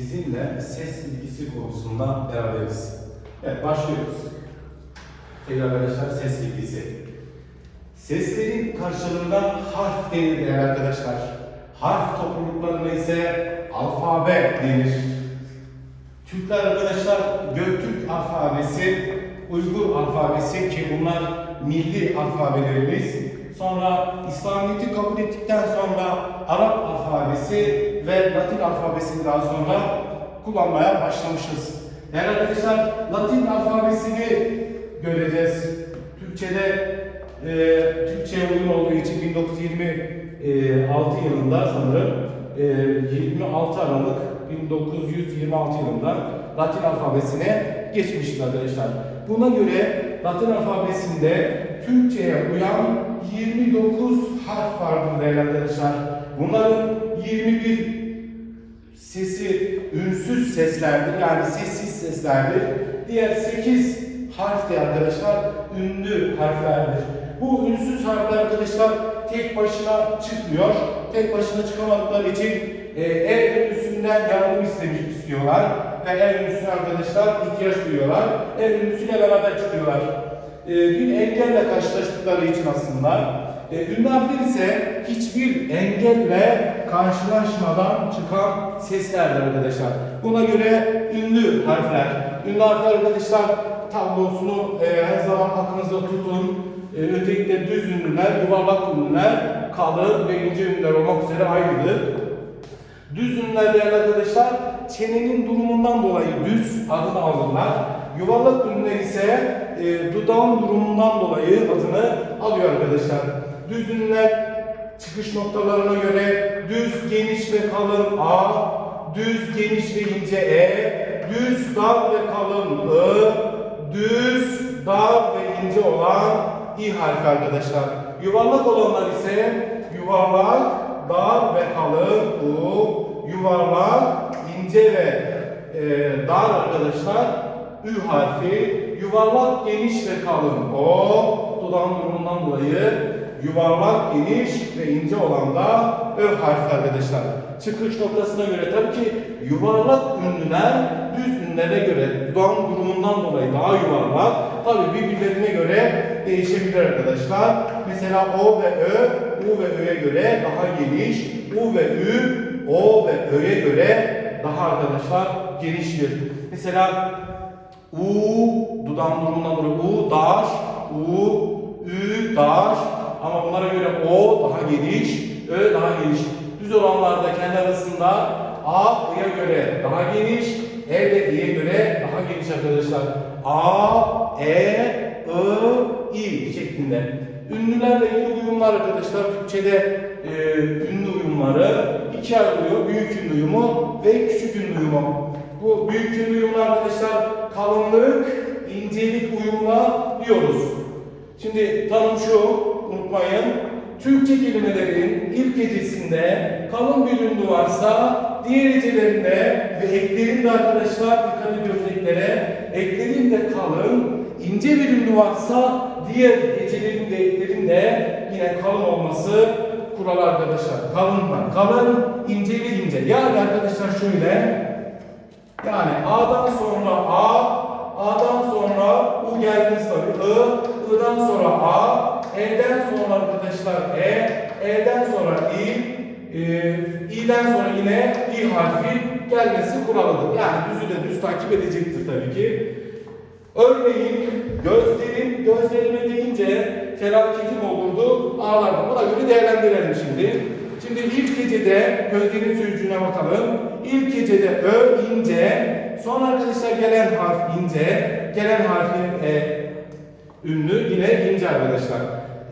sizinle ses bilgisi konusunda beraberiz. Evet başlıyoruz. Tekrar arkadaşlar ses bilgisi. Seslerin karşılığında harf denir değerli arkadaşlar. Harf topluluklarına ise alfabe denir. Türkler arkadaşlar Göktürk alfabesi, Uygur alfabesi ki bunlar milli alfabelerimiz. Sonra İslamiyet'i kabul ettikten sonra Arap alfabesi ve Latin alfabesini daha sonra kullanmaya başlamışız. Yani arkadaşlar Latin alfabesini göreceğiz. Türkçe'de e, Türkçe'ye uygun olduğu için 1926 yılında sanırım e, 26 Aralık 1926 yılında Latin alfabesine geçmiştir arkadaşlar. Buna göre Latin alfabesinde Türkçe'ye uyan 29 harf vardır değerli arkadaşlar. Bunların 21 sesi ünsüz seslerdir yani sessiz seslerdir. Diğer 8 harf de arkadaşlar ünlü harflerdir. Bu ünsüz harfler arkadaşlar tek başına çıkmıyor. Tek başına çıkamadıkları için e, el ünlüsünden yardım istemiş istiyorlar. Ve el ünlüsüne arkadaşlar ihtiyaç duyuyorlar. El ünlüsüyle beraber çıkıyorlar. E, bir engelle karşılaştıkları için aslında e, harfler ise hiçbir engelle karşılaşmadan çıkan seslerdir arkadaşlar. Buna göre ünlü harfler. Ünlü harfler arkadaşlar tablosunu e, her zaman aklınızda tutun. E, öncelikle düz ünlüler, yuvarlak ünlüler, kalın ve ince ünlüler olmak üzere ayrıdır. Düz ünlüler değerli arkadaşlar çenenin durumundan dolayı düz adını alırlar. Yuvarlak ünlüler ise e, dudağın durumundan dolayı adını alıyor arkadaşlar. Düz ünlüler çıkış noktalarına göre düz, geniş ve kalın A, düz, geniş ve ince E, düz, dar ve kalın I, düz, dar ve ince olan İ harfi arkadaşlar. Yuvarlak olanlar ise yuvarlak, dar ve kalın U, yuvarlak, ince ve e, dar arkadaşlar Ü harfi, yuvarlak, geniş ve kalın O, dudağın durumundan dolayı yuvarlak, geniş ve ince olan da Ö harfi arkadaşlar. Çıkış noktasına göre tabii ki yuvarlak ünlüler düz ünlülere göre dudağın durumundan dolayı daha yuvarlak. Tabii birbirlerine göre değişebilir arkadaşlar. Mesela O ve Ö, U ve Ö'ye göre daha geniş, U ve Ü, O ve Ö'ye göre daha arkadaşlar geniştir. Mesela U dudağın durumundan dolayı U dar, U, Ü dar ama bunlara göre O daha geniş, Ö daha geniş. Düz olanlarda kendi arasında A I'ye göre daha geniş, E ve İ'ye göre daha geniş arkadaşlar. A, E, I, I şeklinde. Ünlülerle ilgili uyumlar arkadaşlar Türkçe'de e, ünlü uyumları ikiye ayrılıyor. Büyük ünlü uyumu ve küçük ünlü uyumu. Bu büyük ünlü uyumlar arkadaşlar kalınlık, incelik uyumla diyoruz. Şimdi tanım şu, unutmayın. Türkçe kelimelerin ilk hecesinde kalın bir ünlü varsa diğer hecelerinde ve eklerinde arkadaşlar dikkat ediyoruz eklere. Eklerinde kalın, ince bir ünlü varsa diğer hecelerin de eklerinde yine kalın olması kuralı arkadaşlar. Kalınlar. Kalın, ince ve ince. Yani arkadaşlar şöyle. Yani A'dan sonra A, A'dan sonra U gelmesi tabii. I, I'dan sonra A, E'den sonra arkadaşlar E, E'den sonra İ, e, İ'den sonra yine İ harfi gelmesi kuralıdır. Yani düzü de düz takip edecektir tabii ki. Örneğin gözlerim, gözlerime deyince felaketim olurdu, ağlardım. Buna göre değerlendirelim şimdi. Şimdi ilk gecede gözlerin sürücüğüne bakalım. İlk gecede ö ince, sonra arkadaşlar gelen harf ince, gelen harfin e, ünlü yine ince arkadaşlar.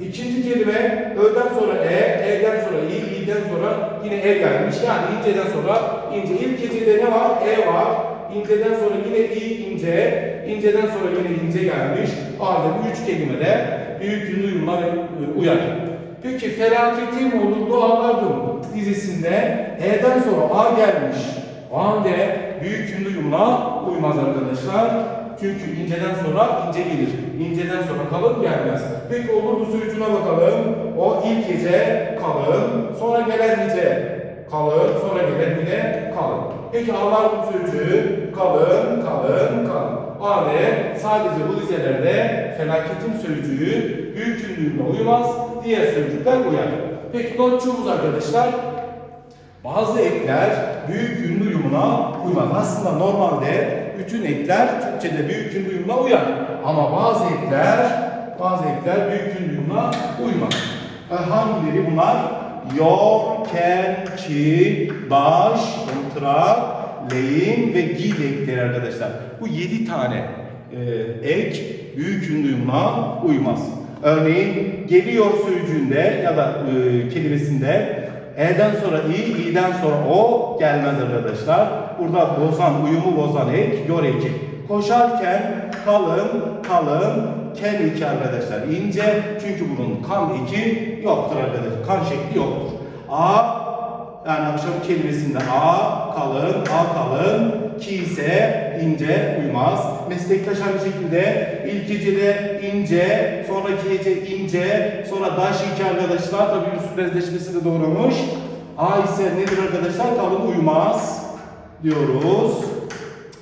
İkinci kelime ö'den sonra e, e'den sonra i, i'den sonra yine e gelmiş. Yani inceden sonra ince. İlk gecede ne var? E var. İnceden sonra yine i ince, inceden sonra yine ince gelmiş. Bu üç kelimede büyük ünlü uyumlar e, uyar. Peki felaketim olurdu ağlardım dizisinde E'den sonra A gelmiş. O halde büyük ünlü uyumla uymaz arkadaşlar. Çünkü inceden sonra ince gelir. İnceden sonra kalın gelmez. Peki olurdu sürücüne bakalım. O ilk gece kalın. Sonra gelen gece kalın, sonra gelen yine kalın. Peki Allah'ın sözcüğü kalın, kalın, kalın. O halde sadece bu dizelerde felaketin sözcüğü büyük ünlüğüne uymaz, diğer sözcükler uyar. Peki notçuğumuz arkadaşlar, bazı ekler büyük ünlü uyumuna uymaz. Aslında normalde bütün ekler Türkçede büyük ünlü uyumuna uyar. Ama bazı ekler, bazı ekler büyük ünlü uyumuna uymaz. E, hangileri bunlar? Yor, ken, ki, baş, ıntırak, leyin ve gil ekleri arkadaşlar. Bu yedi tane e, ek büyük ünlü uyumuna uymaz. Örneğin geliyor sözcüğünde ya da e, kelimesinde E'den sonra i, i'den sonra o gelmez arkadaşlar. Burada bozan, uyumu bozan ek, yor eki. Koşarken kalın, kalın, ken eki arkadaşlar. İnce çünkü bunun kan eki yoktur arkadaşlar. Kan şekli yoktur. A yani akşam kelimesinde a kalın, a kalın, ki ise ince uymaz. Meslektaş aynı şekilde ilk gecede ince, sonraki gece ince, sonra daş iki arkadaşlar tabii Yusuf bezleşmesi de doğramış. A ise nedir arkadaşlar? Kalın uymaz diyoruz.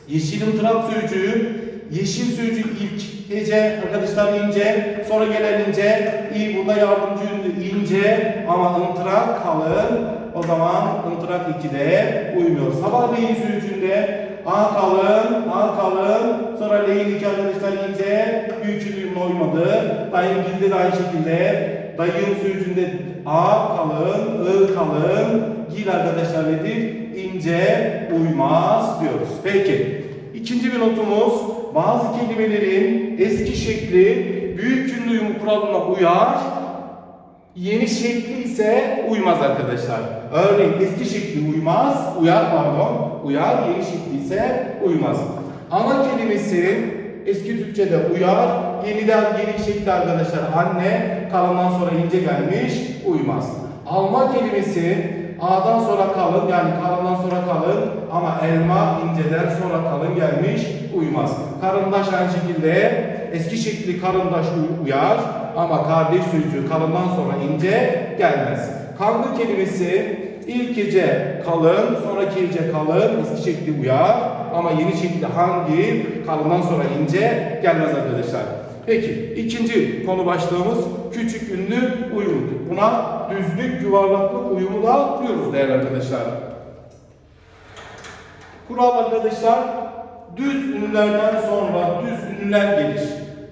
Yeşil ımtırak sözcüğü, yeşil sözcüğü ilk hece arkadaşlar ince, sonra gelen ince, i burada yardımcı ünlü ince ama ımtırak kalın. O zaman ımtırak 2'de uymuyor. Sabahleyin sözcüğünde a kalın, a kalın, sonra leyin iki arkadaşlar ince, büyük ünlü uymadı. Dayım gildi de aynı şekilde. Dayım sözcüğünde a kalın, ı kalın, gil arkadaşlar nedir? İnce uymaz diyoruz. Peki. İkinci bir notumuz bazı kelimelerin eski şekli büyük ünlü uyumu kuralına uyar. Yeni şekli ise uymaz arkadaşlar. Örneğin eski şekli uymaz, uyar pardon, uyar, yeni şekli uymaz. Ana kelimesi eski Türkçe'de uyar, yeniden yeni şekli arkadaşlar anne, kalından sonra ince gelmiş, uymaz. Alma kelimesi A'dan sonra kalın yani kalından sonra kalın ama elma inceden sonra kalın gelmiş uymaz. Karındaş aynı şekilde eski şekli karındaş uy- uyar ama kardeş sözcüğü kalından sonra ince gelmez. Kangı kelimesi ilk gece kalın, sonraki gece kalın, eski şekli uyar ama yeni şekli hangi kalından sonra ince gelmez arkadaşlar. Peki ikinci konu başlığımız küçük ünlü uyumdur. Buna düzlük yuvarlaklık uyumu da diyoruz değerli arkadaşlar. Kural arkadaşlar düz ünlülerden sonra düz ünlüler gelir.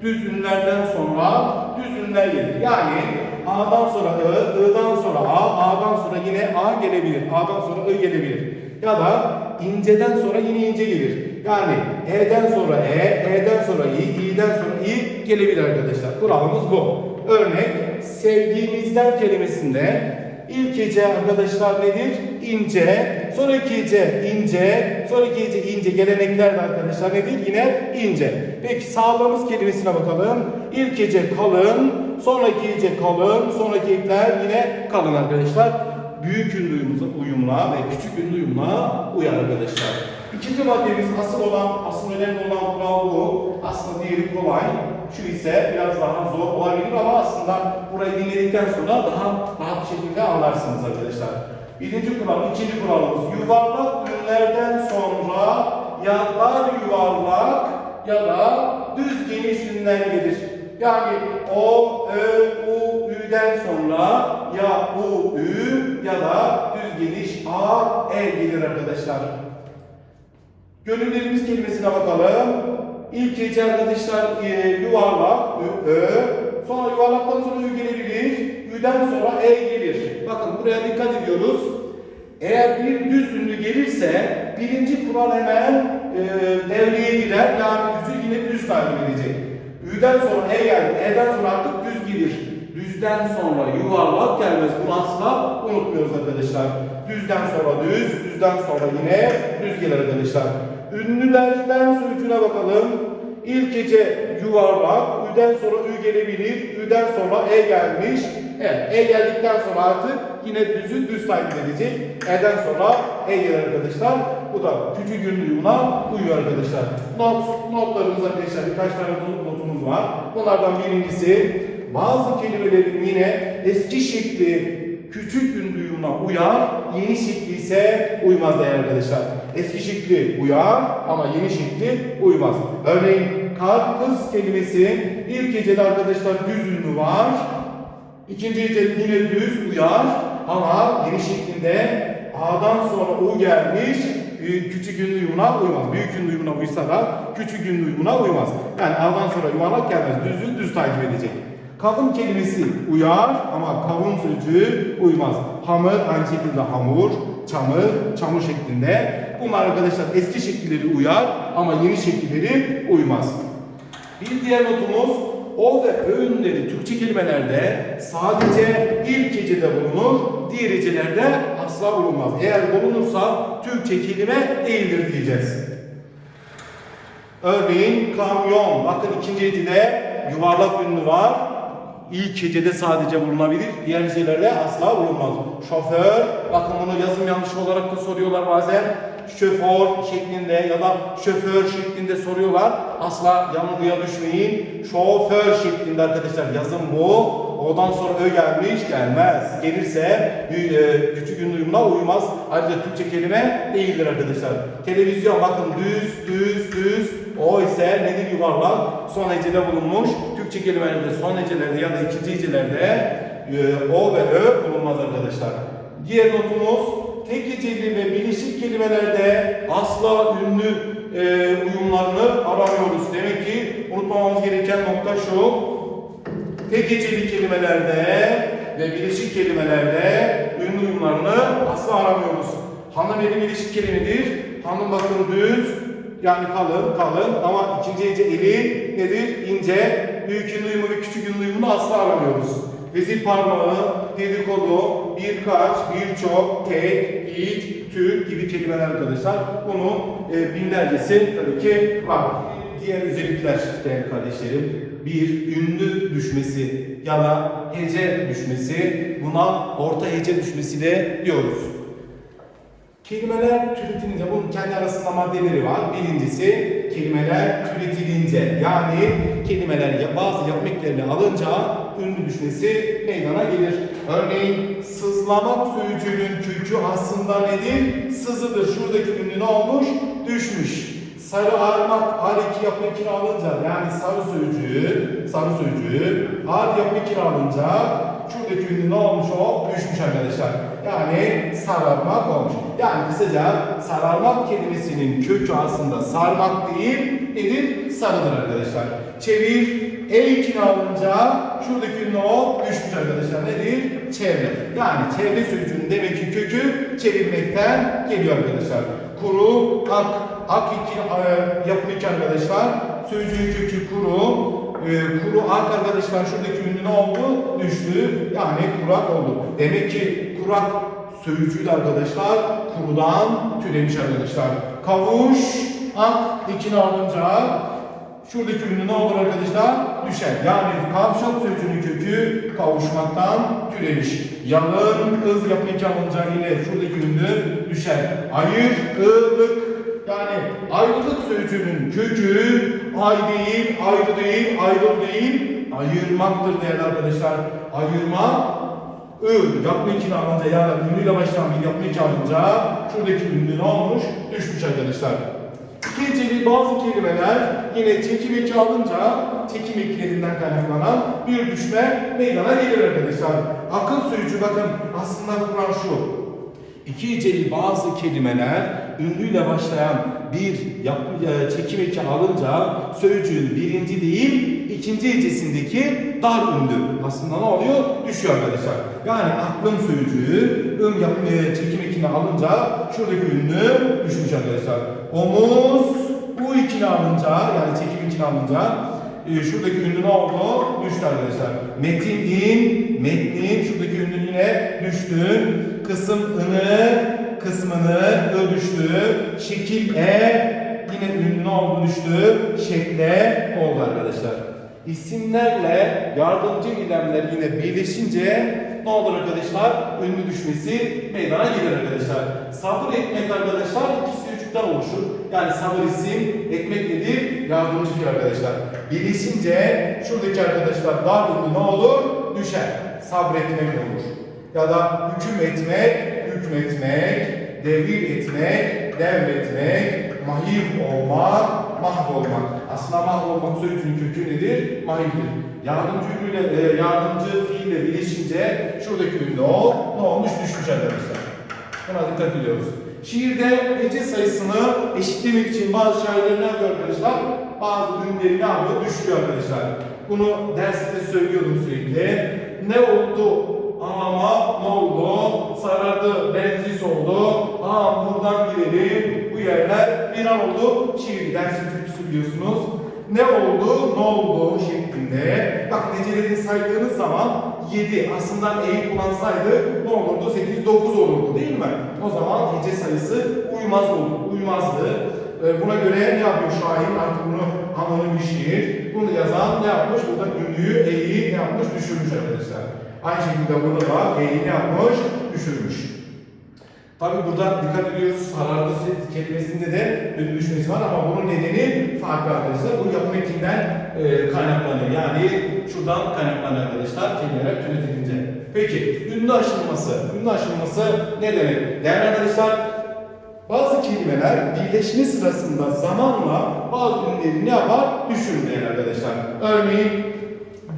Düz ünlülerden sonra düz ünlüler gelir. Yani A'dan sonra I, I'dan sonra A, A'dan sonra yine A gelebilir. A'dan sonra I gelebilir. Ya da inceden sonra yine ince gelir. Yani E'den sonra E, E'den sonra İ, İ'den sonra İ gelebilir arkadaşlar. Kuralımız bu. Örnek sevdiğimizden kelimesinde ilk hece arkadaşlar nedir? İnce, sonraki hece ince, sonraki hece ince gelenekler de arkadaşlar nedir? Yine ince. Peki sağlığımız kelimesine bakalım. İlk hece kalın, sonraki hece kalın, sonraki ekler yine kalın arkadaşlar. Büyük ünlü uyumla- ve küçük ünlü uyar arkadaşlar. İkinci maddemiz asıl olan, asıl önemli olan kural bu. Aslında diğeri kolay. Şu ise biraz daha zor olabilir ama aslında burayı dinledikten sonra daha rahat şekilde anlarsınız arkadaşlar. Birinci kural, ikinci kuralımız yuvarlak ünlerden sonra ya dar yuvarlak ya da düz geniş ünler gelir. Yani o, ö, u, ü'den sonra ya u, ü ya da düz geniş a, e gelir arkadaşlar. Gönüllerimiz kelimesine bakalım. İlk hece arkadaşlar e, yuvarlak, ö, ö. Sonra yuvarlaktan sonra ü gelebilir. Ü'den sonra e gelir. Bakın buraya dikkat ediyoruz. Eğer bir düz ünlü gelirse birinci kural hemen e, devreye girer. Yani düzü yine düz takip edecek. Ü'den sonra e geldi. E'den sonra artık düz gelir. Düzden sonra yuvarlak gelmez. Bunu asla unutmuyoruz arkadaşlar. Düzden sonra düz, düzden sonra yine düz gelir arkadaşlar. Ünlülerden sözcüğüne bakalım. İlk gece yuvarlak, ü'den sonra ü gelebilir, ü'den sonra e gelmiş. Evet, e geldikten sonra artık yine düzü düz takip edecek. E'den sonra e gelir arkadaşlar. Bu da küçük ünlü uyumuna uyuyor arkadaşlar. Not, notlarımız arkadaşlar birkaç tane not- notumuz var. Bunlardan birincisi bazı kelimelerin yine eski şekli küçük ün duyumuna uyar, yeni şekli ise uymaz değerli arkadaşlar. Eski şekli uyar ama yeni şekli uymaz. Örneğin karpuz kelimesi ilk hecede arkadaşlar düz ünlü var. İkinci hecede yine düz uyar ama yeni şeklinde A'dan sonra U gelmiş küçük ün duyumuna uymaz. Büyük ün duyumuna uysa da küçük ün duyumuna uymaz. Yani A'dan sonra yuvarlak gelmez. Düzü düz takip edecek. Kavun kelimesi uyar ama kavun sözcüğü uymaz. Hamur aynı şekilde hamur, çamur, çamur şeklinde. Bunlar arkadaşlar eski şekilleri uyar ama yeni şekilleri uymaz. Bir diğer notumuz o ve öğünleri Türkçe kelimelerde sadece ilk hecede bulunur, diğer hecelerde asla bulunmaz. Eğer bulunursa Türkçe kelime değildir diyeceğiz. Örneğin kamyon. Bakın ikinci hecede yuvarlak ünlü var. İlk hecede sadece bulunabilir. Diğer hecelerde asla bulunmaz. Şoför. Bakın bunu yazım yanlışı olarak da soruyorlar bazen. Şoför şeklinde ya da şoför şeklinde soruyorlar. Asla yanılgıya düşmeyin. Şoför şeklinde arkadaşlar yazım bu. Odan sonra ö gelmiş gelmez. Gelirse e, küçük ünlü uyumuna uymaz. Ayrıca Türkçe kelime değildir arkadaşlar. Televizyon bakın düz düz düz. O ise nedir yuvarlak? Son hecede bulunmuş. Türkçe kelimelerde son hecelerde ya da ikinci hecelerde e, o ve ö bulunmaz arkadaşlar. Diğer notumuz tek heceli ve bileşik kelimelerde asla ünlü e, uyumlarını aramıyoruz. Demek ki unutmamamız gereken nokta şu. Tek heceli kelimelerde ve bileşik kelimelerde ünlü uyumlarını asla aramıyoruz. Hanım eli bileşik kelimedir. Hanım bakın düz, yani kalın, kalın ama ikinci hece eli nedir? İnce. Büyük ünlü uyumu ve küçük ünlü uyumunu asla aramıyoruz. Vezir parmağı, dedikodu, birkaç, birçok, tek, ilk, tür gibi kelimeler arkadaşlar. Bunun e, binlercesi tabii ki var. Diğer özellikler değerli kardeşlerim. Bir, ünlü düşmesi ya da hece düşmesi. Buna orta hece düşmesi de diyoruz. Kelimeler türetilince bunun kendi arasında maddeleri var. Birincisi kelimeler türetilince yani kelimeler bazı yapım alınca ünlü düşmesi meydana gelir. Örneğin sızlamak sözcüğünün kökü aslında nedir? Sızıdır. Şuradaki ünlü ne olmuş? Düşmüş. Sarı armak har iki yapı ekini alınca yani sarı sözcüğü, sarı sözcüğü har yapı ekini alınca şuradaki ünlü ne olmuş o? Düşmüş arkadaşlar. Yani sararmak olmuş. Yani kısaca sararmak kelimesinin kökü aslında sarmak değil, nedir? Sarıdır arkadaşlar. Çevir, e ekini alınca şuradaki ünlü o düşmüş arkadaşlar. Nedir? Çevre. Yani çevre sözcüğünün demek ki kökü çevirmekten geliyor arkadaşlar. Kuru, ak, ak iki e, yapım iki arkadaşlar. Sözcüğün kökü kuru. E, kuru ak arkadaşlar şuradaki ünlü ne oldu? Düştü. Yani kurak oldu. Demek ki kurak sözcüğü arkadaşlar kurudan türemiş arkadaşlar. Kavuş, ak ikini alınca şuradaki ünlü ne olur arkadaşlar? Düşer. Yani kavşak sözcüğünün kökü kavuşmaktan türemiş. Yalın, ız yapı iki alınca yine şuradaki ünlü düşer. Ayır, ılık, yani ayrılık sözcüğünün kökü ay değil, ayrı değil, ayrıl değil, ayırmaktır değerli arkadaşlar. Ayırma, ı yapma ikini alınca ya da ünlüyle başlayan bir yapma iki alınca şuradaki ünlü ne olmuş? Düşmüş arkadaşlar. İkincili bazı kelimeler yine çekim eki alınca çekim eklerinden kaynaklanan bir düşme meydana gelir arkadaşlar. Akıl sözcüğü bakın aslında kuran şu. İki heceli bazı kelimeler ünlüyle başlayan bir yap, e, çekim eki alınca sözcüğün birinci değil ikinci hecesindeki dar ünlü aslında ne oluyor? Düşüyor arkadaşlar. Yani aklın sözcüğü ün yap, e, çekim ekini alınca şuradaki ünlü düşmüş arkadaşlar. Omuz bu ikini alınca yani çekim ekini alınca e, şuradaki ünlü ne oldu? Düştü arkadaşlar. Metin in, metnin şuradaki ünlü yine düştü. Kısım ını, kısmını ı düştü. Şekil e, yine ünlü ne oldu düştü. Şekle oldu arkadaşlar. İsimlerle yardımcı ilemler yine birleşince ne olur arkadaşlar? Ünlü düşmesi meydana gelir arkadaşlar. Sabır etmek arkadaşlar sözcükten oluşur. Yani sabır isim, etmek nedir? Yardımcı fiil arkadaşlar. Birleşince şuradaki arkadaşlar dar ne olur? Düşer. Sabretmek olur. Ya da hüküm etmek, hükmetmek, devir etmek, devretmek, mahir olmak, mahvolmak. Aslında mahvolmak sözcüğün kökü nedir? Mahirdir. Yardımcı ünlüyle, e, yardımcı fiille birleşince şuradaki ünlü o ne olmuş? Düşmüş arkadaşlar. Buna dikkat ediyoruz. Şiirde hece sayısını eşitlemek için bazı şairler ne yapıyor arkadaşlar? Bazı ünlüleri ne yapıyor? Düşürüyor arkadaşlar. Bunu derste söylüyordum sürekli. Ne oldu? Ama ne oldu? Sarardı, benzis oldu. Aa buradan girelim. Bu yerler bir an oldu. Şiir dersin türküsü biliyorsunuz. Ne oldu? Ne oldu? şeklinde. Bak necelerini saydığınız zaman 7 aslında eğik kullansaydı ne olurdu? 8, 9 olurdu değil mi? O zaman hece sayısı uymaz oldu, uymazdı. Ee, Buna göre ne yapıyor şair? Artık bunu anonim bir şiir. Bunu yazan ne yapmış? Burada ünlüyü, eğiyi ne yapmış? Düşürmüş arkadaşlar. Aynı şekilde burada da eğiyi ne yapmış? Düşürmüş. Tabi burada dikkat ediyoruz sarardı kelimesinde de ünlü düşmesi var ama bunun nedeni farklı arkadaşlar. Bu yapım ekinden e, kaynaklanıyor. Yani şuradan kaynaklanıyor arkadaşlar kelimeler türetilince. Peki ünlü aşılması. Ünlü aşılması ne demek? Değerli arkadaşlar bazı kelimeler birleşme sırasında zamanla bazı ünlüleri ne yapar? Düşürür değerli arkadaşlar. Örneğin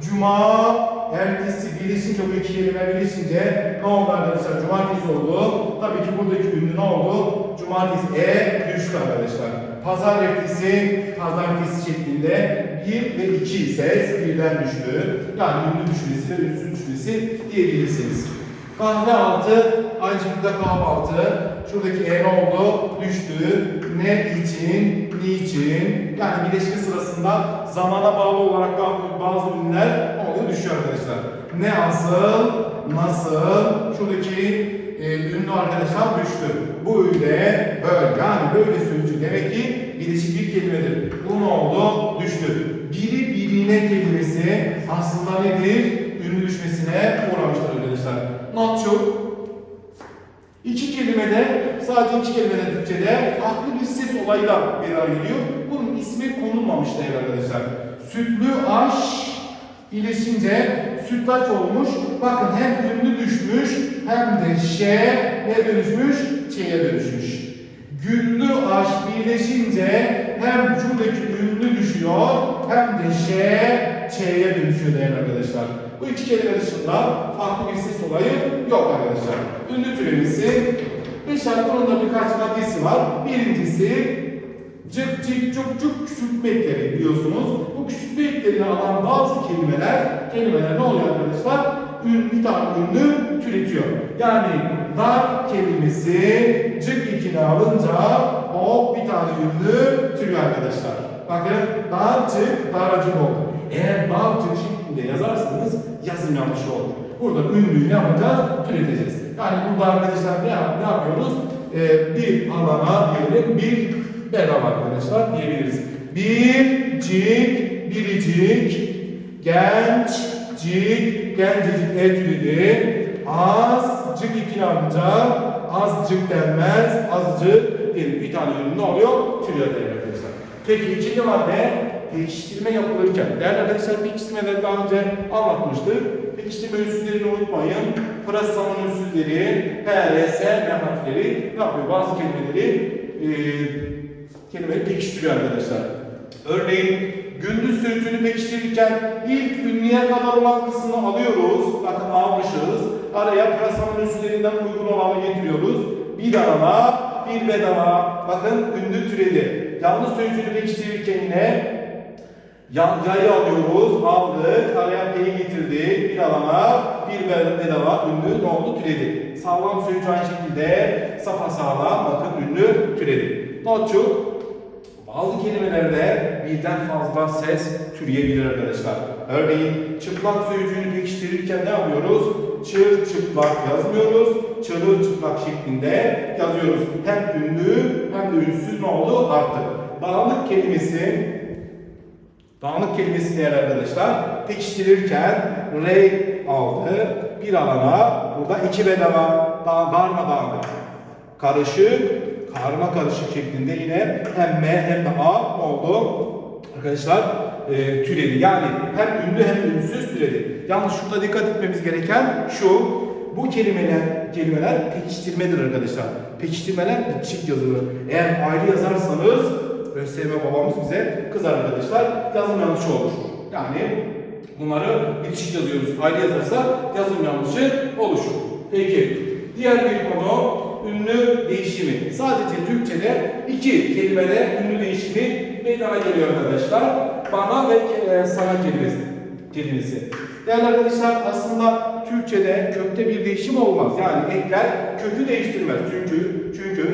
Cuma, ertesi birleşince bu iki kelime birleşince ne oldu arkadaşlar? Cumartesi oldu. Tabii ki buradaki ünlü ne oldu? Cumartesi e düştü arkadaşlar. Pazar ertesi, pazartesi şeklinde bir ve iki ses birden düştü. Yani ünlü düşmesi ve ünsüz düşmesi diyebilirsiniz. Kahve altı, şekilde kahvaltı. Şuradaki e ne oldu? Düştü. Ne için, niçin? Yani birleşme sırasında zamana bağlı olarak bazı ünlüler oluyor? Düşüyor arkadaşlar. Ne asıl, nasıl? Şuradaki e, ünlü arkadaşlar düştü. Bu öyle, böyle. Yani böyle sözcük demek ki birleşik bir kelimedir. Bu ne oldu? Düştü. Biri birine kelimesi aslında nedir? Ünlü düşmesine uğramıştır arkadaşlar. Not çok. İki kelimede, sadece iki kelimede Türkçede farklı bir ses olayı da bir araya geliyor. Bunun ismi konulmamış değerli arkadaşlar. Sütlü aş birleşince sütlaç olmuş. Bakın hem ünlü düşmüş hem de şe ne dönüşmüş? Ç'ye dönüşmüş. Güllü aş birleşince hem şuradaki ünlü düşüyor hem de şe ç'ye dönüşüyor değerli arkadaşlar. Bu iki kelime dışında farklı bir ses olayı yok arkadaşlar. Ünlü türemesi Beşer bunun da birkaç maddesi var. Birincisi cık cık cuk cuk küçültme ekleri biliyorsunuz. Bu küçültme eklerini alan bazı kelimeler, kelimeler ne oluyor arkadaşlar? Ün, bir tane ünlü türetiyor. Yani dar kelimesi cık ikini alınca o bir tane ünlü türüyor arkadaşlar. Bakın dar cık daracık oldu. Eğer dar cık şeklinde yazarsanız yazım yanlışı olur. Burada ünlüyü ne yapacağız? Türeteceğiz. Yani burada arkadaşlar ne, ne yapıyoruz? Ee, bir alana diyelim bir bedava arkadaşlar diyebiliriz. Bir cik, biricik, genç, cik, gencecik e türedi. Az, cık ikini alınca azcık denmez, azcık değil. Bir tane ünlü ne oluyor? Türüyor değerli arkadaşlar. Peki ikinci madde pekiştirme yapılırken. Değerli arkadaşlar pekiştirmeleri daha önce anlatmıştık. Pekiştirme ünsüzlerini unutmayın. Pırasanın ünsüzleri, P, R, S, M harfleri ne yapıyor? Bazı kelimeleri e, kelimeleri pekiştiriyor arkadaşlar. Örneğin gündüz sözcüğünü pekiştirirken ilk ünlüye kadar olan kısmını alıyoruz. Bakın almışız. Araya pırasanın ünsüzlerinden uygun olanı getiriyoruz. Bir arana, bir bedava. Bakın ünlü türedi. Yanlış sözcüğünü pekiştirirken yine Yan, yayı alıyoruz, aldık, araya P'yi getirdik, bir alana, bir be- bedava, ünlü ne oldu? Türedi. Sağlam sözcüğü aynı şekilde sapasağlam, bakın ünlü türedi. Notçuk, bazı kelimelerde birden fazla ses türeyebilir arkadaşlar. Örneğin çıplak sözcüğünü pekiştirirken ne yapıyoruz? Çır çıplak yazmıyoruz, çırır çıplak şeklinde yazıyoruz. Hem ünlü hem de ünsüz ne oldu? Arttı. Dağınık kelimesi Dağınık kelimesi değerli arkadaşlar pekiştirirken re aldı. Bir alana burada iki bedava da, darma dağınık. Karışık, karma karışık şeklinde yine hem M hem de A oldu? Arkadaşlar e, türedi. Yani hem ünlü hem ünsüz türedi. Yalnız şurada dikkat etmemiz gereken şu. bu kelimeler kelimeler pekiştirmedir arkadaşlar. Pekiştirmeler bitişik yazılır. Eğer ayrı yazarsanız ÖSYM babamız bize kızar arkadaşlar. Yazım yanlışı olur. Yani bunları bitişik yazıyoruz. Ayrı yazarsa yazım yanlışı oluşur. Peki diğer bir konu ünlü değişimi. Sadece Türkçede iki kelimede ünlü değişimi meydana geliyor arkadaşlar. Bana ve e, sana kelimesi. kelimesi. Değerli arkadaşlar aslında Türkçede kökte bir değişim olmaz. Yani ekler kökü değiştirmez. Çünkü çünkü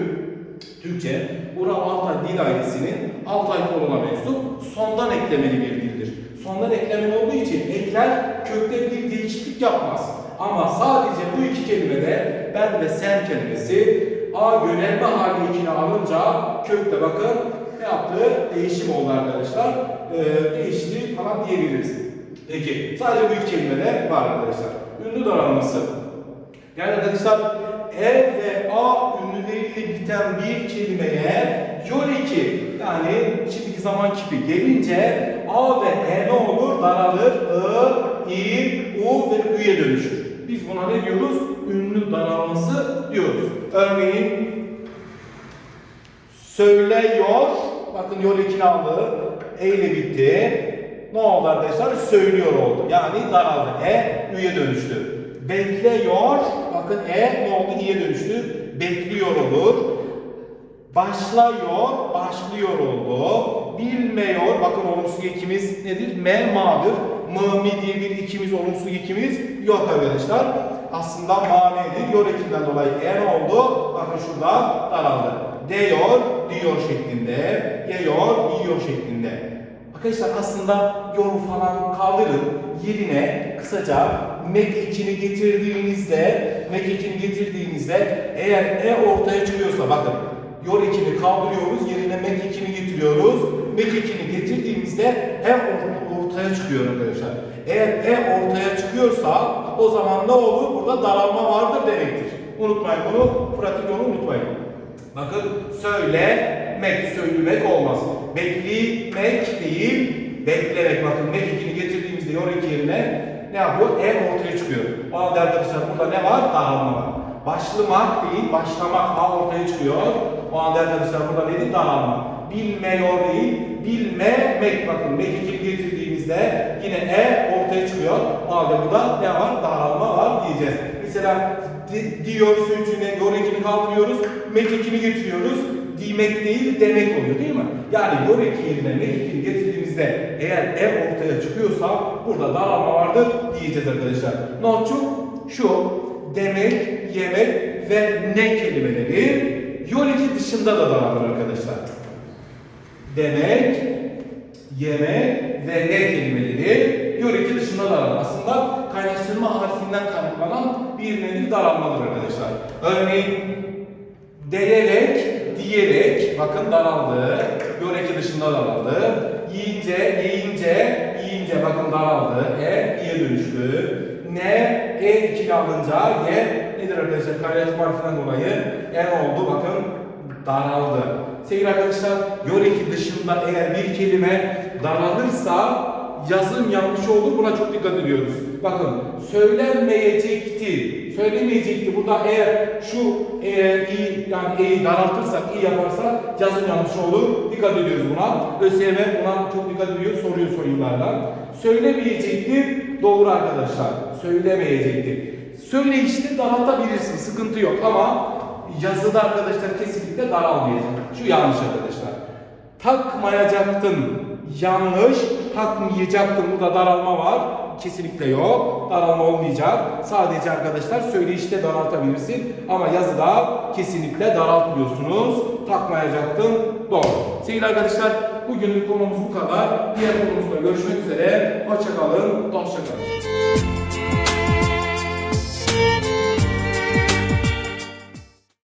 Türkçe Ural Altay dil ailesinin Altay koluna mensup sondan eklemeli bir dildir. Sondan eklemeli olduğu için ekler kökte bir değişiklik yapmaz. Ama sadece bu iki kelimede ben ve sen kelimesi A yönelme hali ikine alınca kökte bakın ne yaptı? Değişim oldu arkadaşlar. Ee, değişti falan diyebiliriz. Peki sadece bu iki kelimede var arkadaşlar. Ünlü daralması. Yani arkadaşlar E ve A ünlüleriyle biten bir kelimeye yoleki yani şimdiki zaman kipi gelince A ve E ne olur? Daralır. I, I, U ve Ü'ye dönüşür. Biz buna ne diyoruz? Ünlü daralması diyoruz. Örneğin söylüyor. Bakın yol ekini aldı. E ile bitti. Ne oldu arkadaşlar? Söylüyor oldu. Yani daraldı. E üye dönüştü. Bekliyor. Bakın E ne oldu? İ'ye dönüştü. Bekliyor olur. Başlıyor, başlıyor oldu. Bilmiyor, bakın olumsuz ekimiz nedir? Me, ma'dır. Mı, mi diye bir ikimiz, olumsuz ekimiz yok arkadaşlar. Aslında manedir. Yor ekinden dolayı e ne oldu? Bakın şurada daraldı. Diyor, diyor şeklinde. Yiyor, yiyor şeklinde. Arkadaşlar aslında yorum falan kaldırın. Yerine kısaca mek ekini getirdiğinizde, mek ekini getirdiğinizde eğer e ortaya çıkıyorsa bakın yor ekini kaldırıyoruz, yerine mek ekini getiriyoruz. Mek ekini getirdiğimizde e or- ortaya çıkıyor arkadaşlar. Eğer e ortaya çıkıyorsa o zaman ne olur? Burada daralma vardır demektir. Unutmayın bunu, pratik yolu unutmayın. Bakın söylemek, söylemek olmaz. Beklemek değil, beklemek. Bakın mek ekini getirdiğimizde yor eki yerine ne yapıyor? E ortaya çıkıyor. O halde arkadaşlar burada ne var? Dağılma var. Başlamak değil, başlamak A ortaya çıkıyor. O halde arkadaşlar burada nedir? Dağılma. Bilmiyor değil, bilmemek. Bakın mek ekini getirdiğimizde yine E ortaya çıkıyor. O halde burada ne var? Dağılma var diyeceğiz. Mesela di- diyor sözcüğüne yor ekini kaldırıyoruz, mek ekini getiriyoruz. Demek değil demek oluyor değil mi? Yani yor eki yerine mek ekini getirdiğimizde eğer e ortaya çıkıyorsa burada daralma vardır diyeceğiz arkadaşlar. Notçuk şu demek, yemek ve ne kelimeleri yor eki dışında da daralır arkadaşlar. Demek, yemek ve ne kelimeleri yor eki dışında daralır. Aslında kaynaştırma harfinden kaynaklanan bir nevi daralmadır arkadaşlar. Örneğin Deyerek, diyerek, bakın daraldı. Yöreki dışında daraldı. Yiyince, yiyince, yiyince bakın daraldı. E, iye dönüştü. Ne, e ikili alınca, ye nedir arkadaşlar? Kaynatma harfinden dolayı en oldu. Bakın daraldı. Sevgili arkadaşlar, yöreki dışında eğer bir kelime daralırsa yazım yanlış olur. Buna çok dikkat ediyoruz. Bakın söylenmeyecekti. Söylemeyecekti. Burada eğer şu eğer i yani e'yi daraltırsak, i yaparsak yazım yanlış olur. Dikkat ediyoruz buna. ÖSYM buna çok dikkat ediyor. Soruyor sorulardan. Söylemeyecekti. Doğru arkadaşlar. Söylemeyecekti. Söyle işte daraltabilirsin. Sıkıntı yok ama yazıda arkadaşlar kesinlikle daralmayacak. Şu yanlış arkadaşlar. Takmayacaktın. Yanlış. Takmayacaktın. Burada daralma var. Kesinlikle yok. Daralma olmayacak. Sadece arkadaşlar söyleyişte daraltabilirsin. Ama yazıda kesinlikle daraltmıyorsunuz. Takmayacaktın. Doğru. Sevgili arkadaşlar bugünlük konumuz bu kadar. Diğer konumuzda görüşmek üzere. Hoşçakalın. Hoşçakalın.